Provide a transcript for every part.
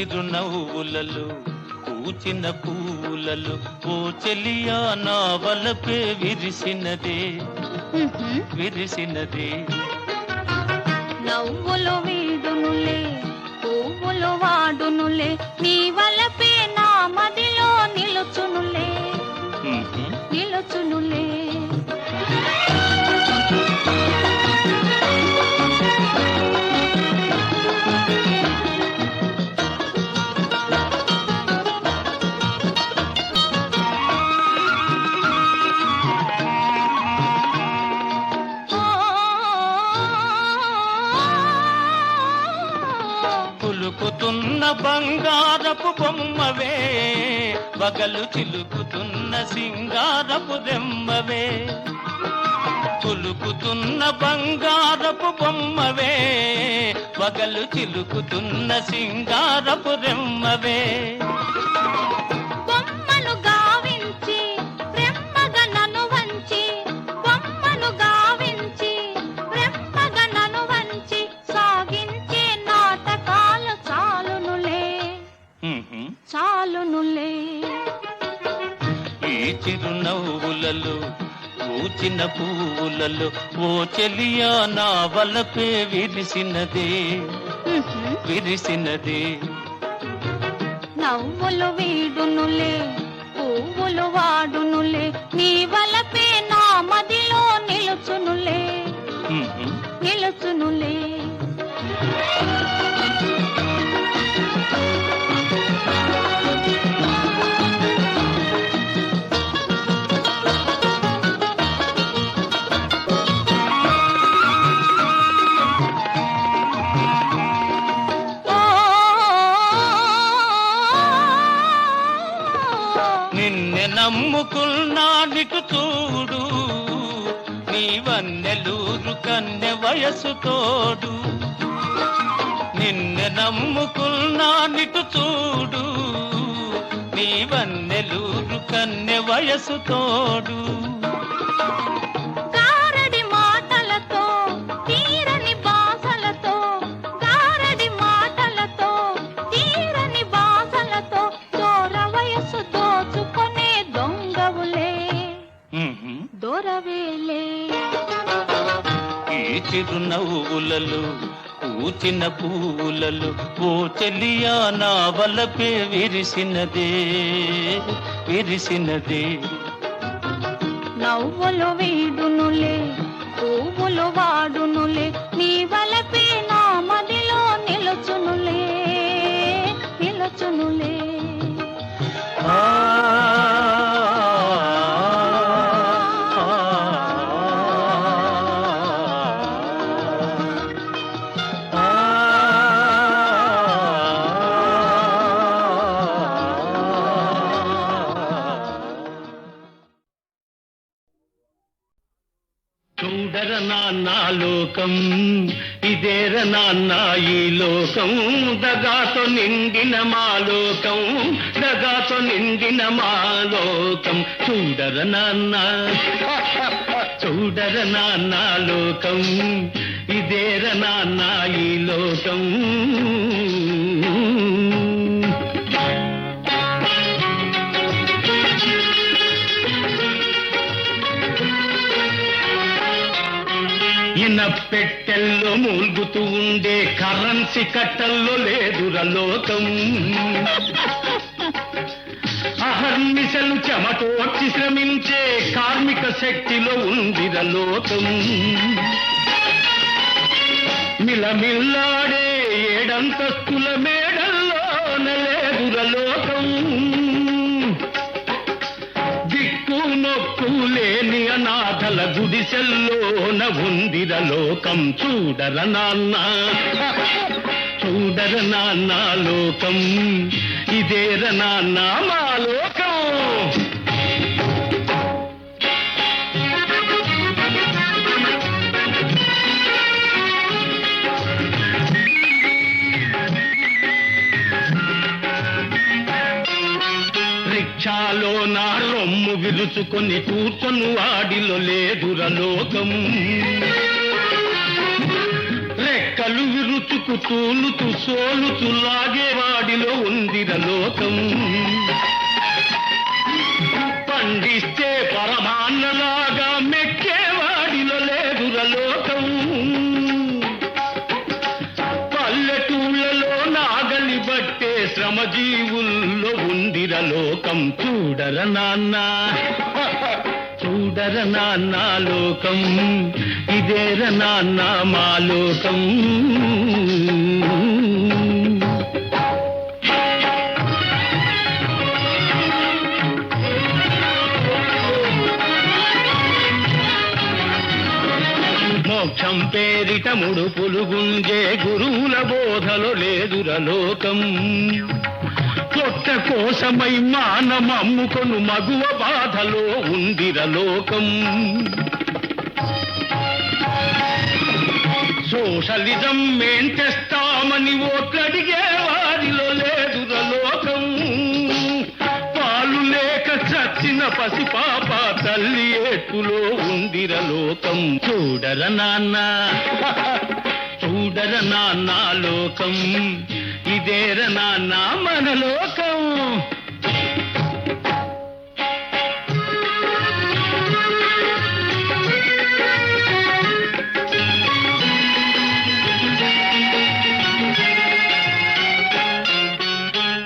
చిరు నవ్వులలు పూచిన పూలలు ఓ చెలియా నా వలపే విరిసినదే. విరిసినదే. నవ్వులు వీడునులే పువ్వులు వాడునులే నీ వల బంగారపు బొమ్మవే పగలు చిలుకుతున్న సింగారపు దెమ్మవే పులుకుతున్న బంగారపు బొమ్మవే పగలు చిలుకుతున్న సింగారపు రెమ్మవే పూచిన పువ్వులలో ఓ చెలియా నా వలపే విరిసినదే. విరిసినదే నవ్వులు వీడునులే పువ్వులు వాడునులే నీ వలపే నా మదిలో నిలుచునులే. నిలుచునులే నమ్ముకున్నానికి తోడు. నీవన్నెలూరు కన్నె వయసు తోడు. నిన్నె నమ్ముకున్నానికి తోడు. నీవన్నెలూరు కన్నె వయసు తోడు. చిరునవ్వులలో పూచిన పువ్వులలో ఓ చెలియా నా వలపే విరిసినదే విరిసినదే. నవ్వులు వీడునులే పువ్వులు వాడునులే నీ లోకం. ఇదేర నాన్న ఈ లోకం. దగాతో నిండిన మా లోకం. దగాతో నిండిన మా లోకం. చూడర నాన్న. చూడర నాన్న లోకం. ఇదేర నాన్న ఈ లోకం. పెట్టెల్లో మూల్గుతూ ఉండే కరెన్సీ కట్టల్లో లేదుర లోకం. అహర్నిశలు చెమటోర్చి శ్రమించే కార్మిక శక్తిలో ఉందిర లోకం. మిలమిల్లాడే ఏడంతస్తుల మేడల్లోన గుడిసెల్లోన ఉందిర లోకం చూడర నాన్న. చూడర నాన్న లోకం. ఇదేర నాన్న మాలో రొమ్ము కూర్చొని వాడిలో లేదుర లోకం. రెక్కలు విరుచుకు తూలుతూ సోలుతూ లాగేవాడిలో ఉందిర లోకం. పండిస్తే పరమాన్నలాగా మెక్కేవాడిలో లేదుర లోకం. పల్లెటూళ్ళలో నాగలి బట్టే శ్రమజీవుల్లో ఉందిర లోకం. చూడర నాన్న. చూడర నాన్న లోకం ఇదేర నాన్న మా మోక్షం పేరిట ముడుపులు గుంజే గురువుల బోధలో లేదుర లోకం. కొత్త కోసమై మానమమ్ముకొను మగువ బాధలో ఉందిర లోకం సోషలిజం మేం తెస్తామని ఓట్లడిగే వారిలో లేదుర లోకం పాలు లేక చచ్చిన పసిపాప తల్లి ఏటులో ఉందిర లోకం చూడర నాన్న చూడర నాన్న లోకం. ఇదేర నాన్న మన లోకం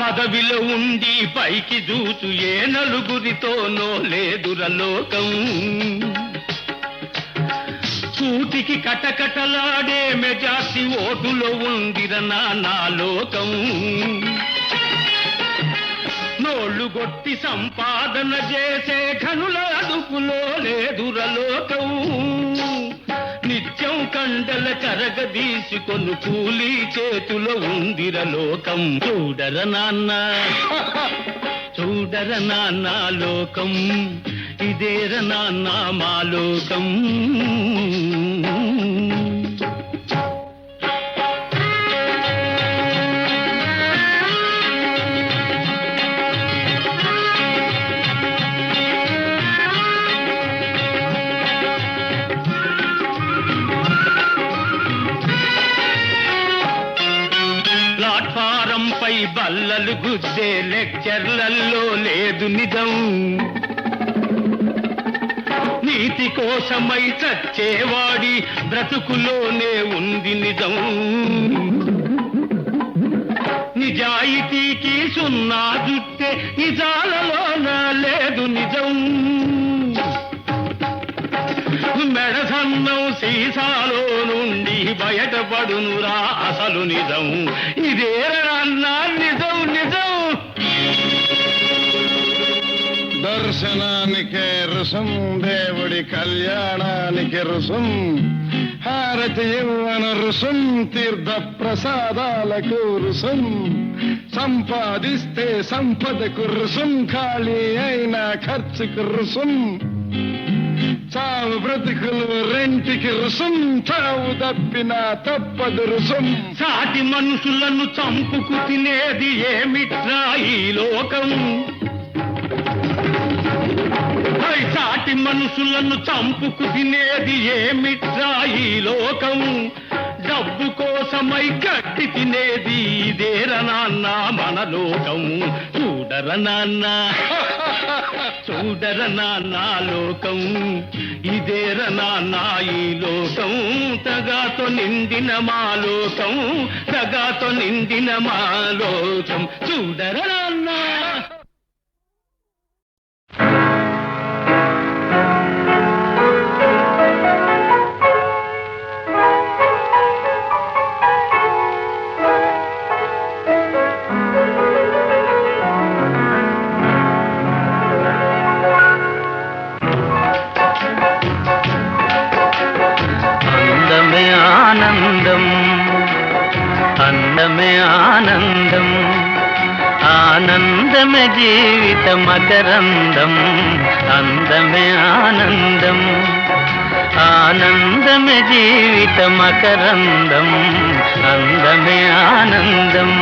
పదవిలో ఉండి పైకి దూచు ఏ నలుగురితోనో లేదుర లోకం. కూటికి కటకటలాడే మెజాసి ఓటులో ఉందిరనా నా లోకం. నోళ్ళు గొట్టి సంపాదన చేసే ఘనుల అదుపులో లేదురలోకం నిత్యం కండల కరగదీసుకొను కూలీ చేతిలో ఉందిర లోకం. చూడర నాన్న చూడర నాన్న లోకం. ఇదేర నాన్న మా లోకం. లెక్చర్లలో లేదు నిజం. నీతి కోసమై చచ్చేవాడి బ్రతుకులోనే ఉంది నిజం. నిజాయితీకి సున్నా జుట్టే నిజాలలోన లేదు నిజం. మెడసన్నం సీసాలో నుండి బయటపడునురా అసలు నిజం. ఇదేరన్నా దర్శనానికే రుసం దేవుడి కళ్యాణానికి రుసం. హారతి ఇవ్వన రుసం తీర్థ ప్రసాదాలకు రుసం. సంపాదిస్తే సంపదకు రుసం ఖాళీ అయిన ఖర్చుకు రుసం. చావు బ్రతుకులు రెంటికి రుసం చావు తప్పిన తప్పదు రుసం. సాటి మనుషులను చంపుకు తినేది ఏమిట్రా ఈ లోకం? సాటి మనుషులను చంపుకు తినేది ఏమిట్రా ఈ లోకం డబ్బు కోసమై గట్టి తినేది ఇదేర నాన్న మన లోకం చూడర నాన్న చూడర నాన్న లోకం ఇదేర నాన్న ఈ లోకం తగాతో నిండిన మా లోకం తగాతో నిండిన మా లోకం చూడర నాన్న. ఆనందమే జీవిత మకరందం అందమే ఆనందం ఆనందమే జీవిత మకరందం అందమే ఆనందం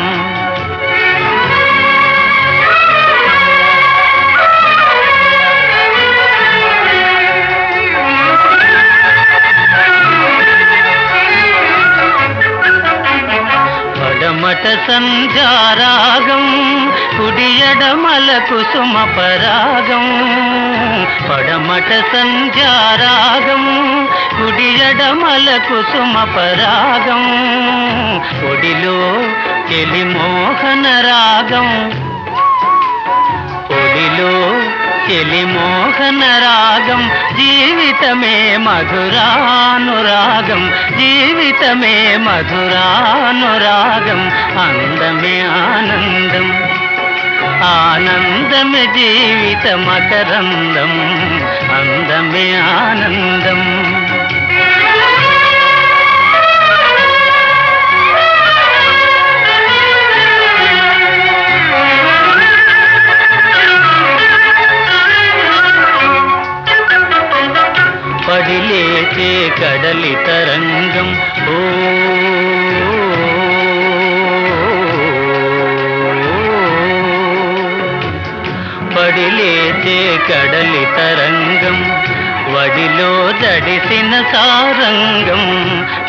పడమట సంధ్యారాగం ఎడమల కుసుమ పరాగం పడమట సంధ్యారాగం కుడి ఎడమల కుసుమ పరాగం ఒడిలో కెలి మోహన రాగం. ఒడిలో కెలి మోహన రాగం జీవితమే మధురానురాగం జీవితమే మధురానురాగం అందమే ఆనందం. ఆనందమే జీవిత మకరందం అందమే ఆనందం.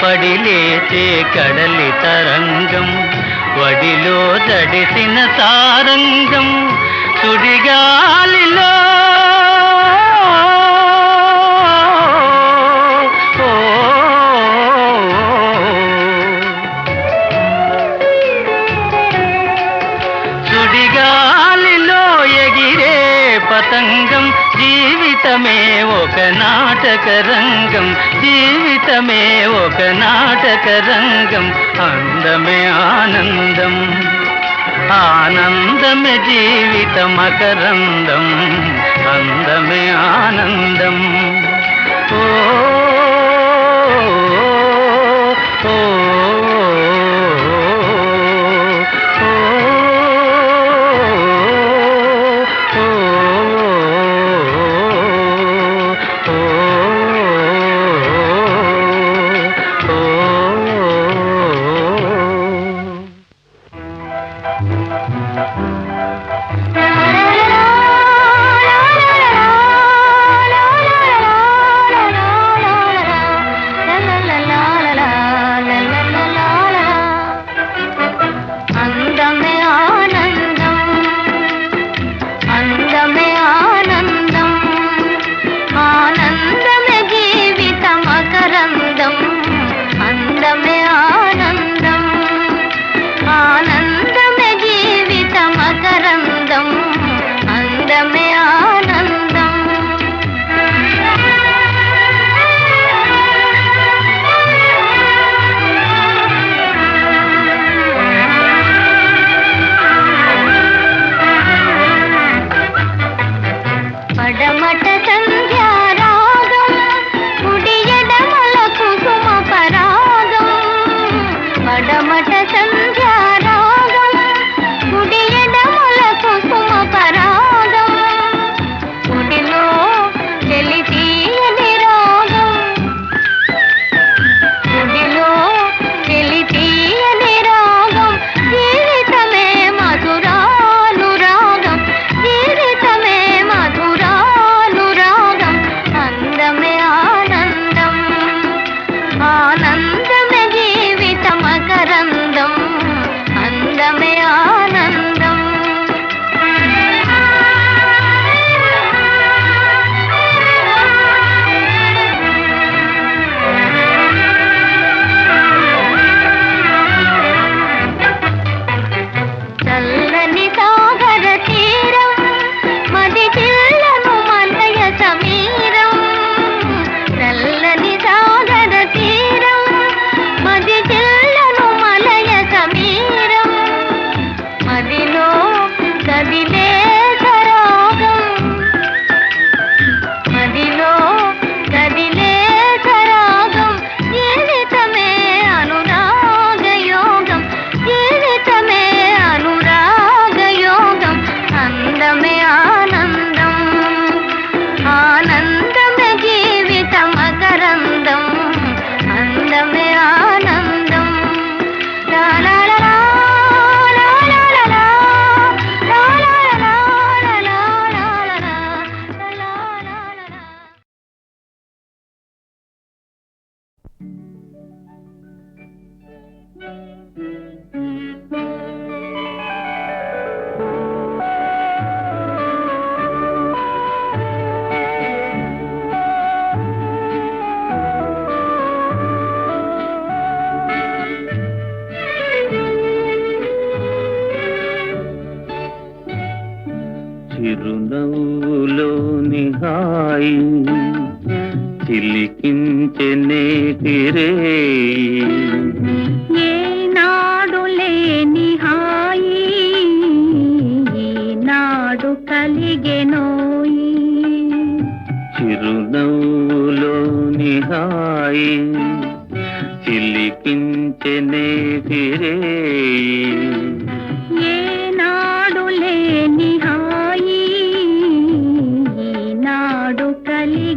వడిలేచే కడలి తరంగం వడిలో జడిసిన సారంగం సుడిగాలిలో. సుడిగాలిలో ఎగిరే పతంగం జీవితమే ఒక నాటక రంగం జీవితమే ఒక నాటక రంగం అందమే ఆనందం ఆనందమే జీవితం అకరందం అందమే ఆనందం. ఓ,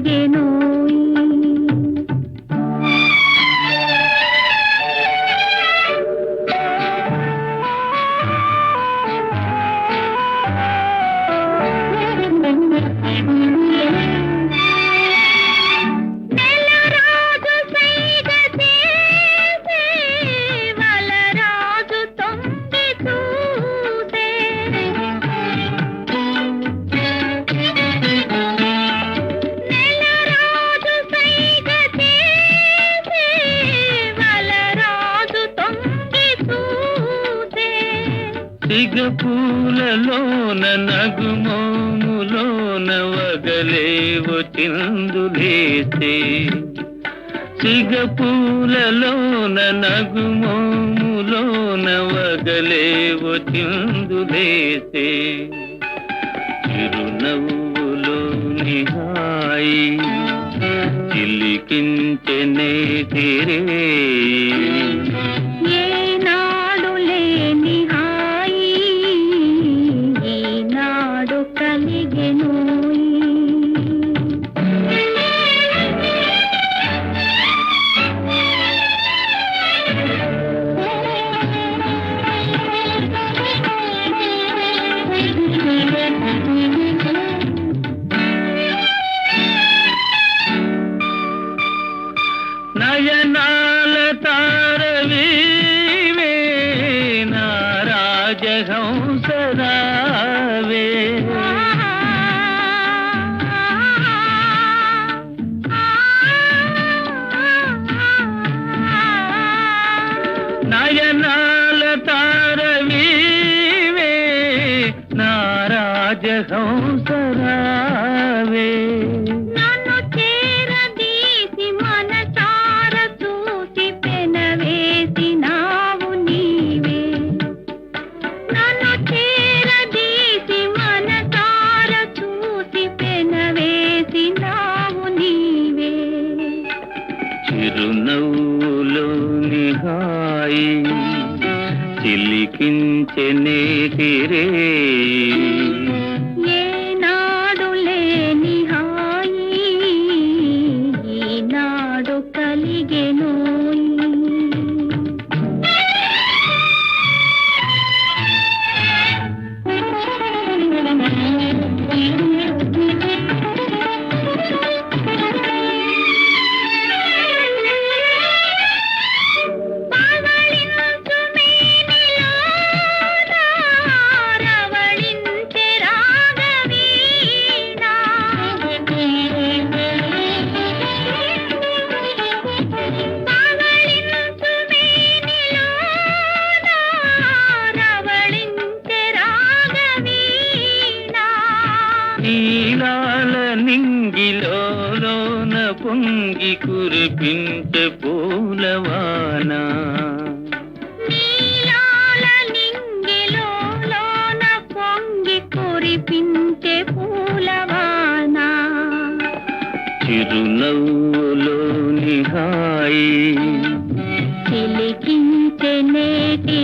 ఎరిగేను పూలలోన నగుమోములోన వగలేవు చిందులేసే సిగపూలలోన నగుమోములోన వగలేవు చిందులేసే చిరునవ్వులో నిహాయి చిలికించనే తిరే. సహజ సంసరా చిరునవ్వులోని హాయి చిలికించే నేటి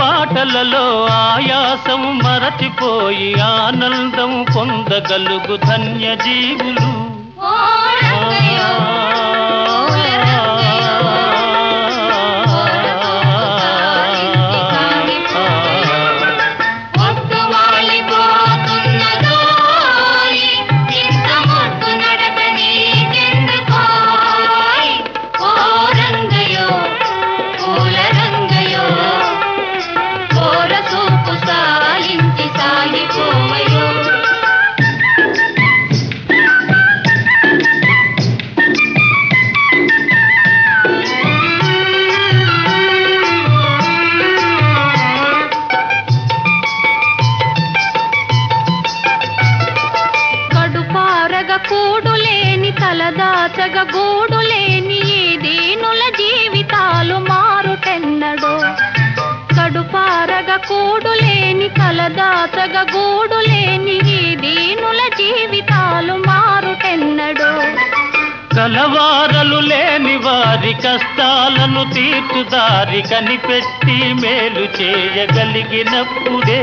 పాటలలో ఆయాసం మరచిపోయి ఆనందం పొందగలుగు ధన్యజీవులు. నెలవారలు లేని వారి కష్టాలను తీర్చుదారి కనిపెట్టి మేలు చేయగలిగినప్పుడే.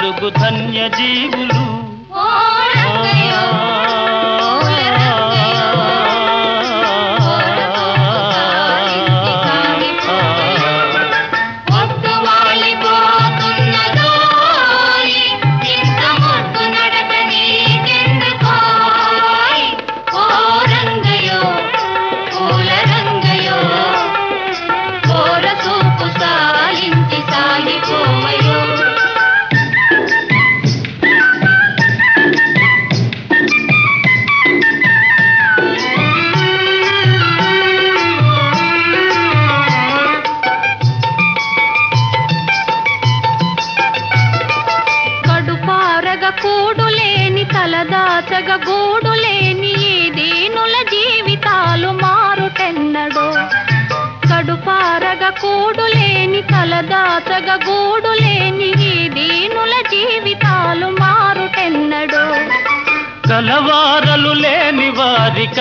తెలుగు ధన్యజీ.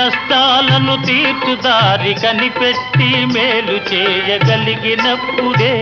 కష్టాలను తీర్చుదారి కనిపెట్టి మేలు చేయగలిగినప్పుడే.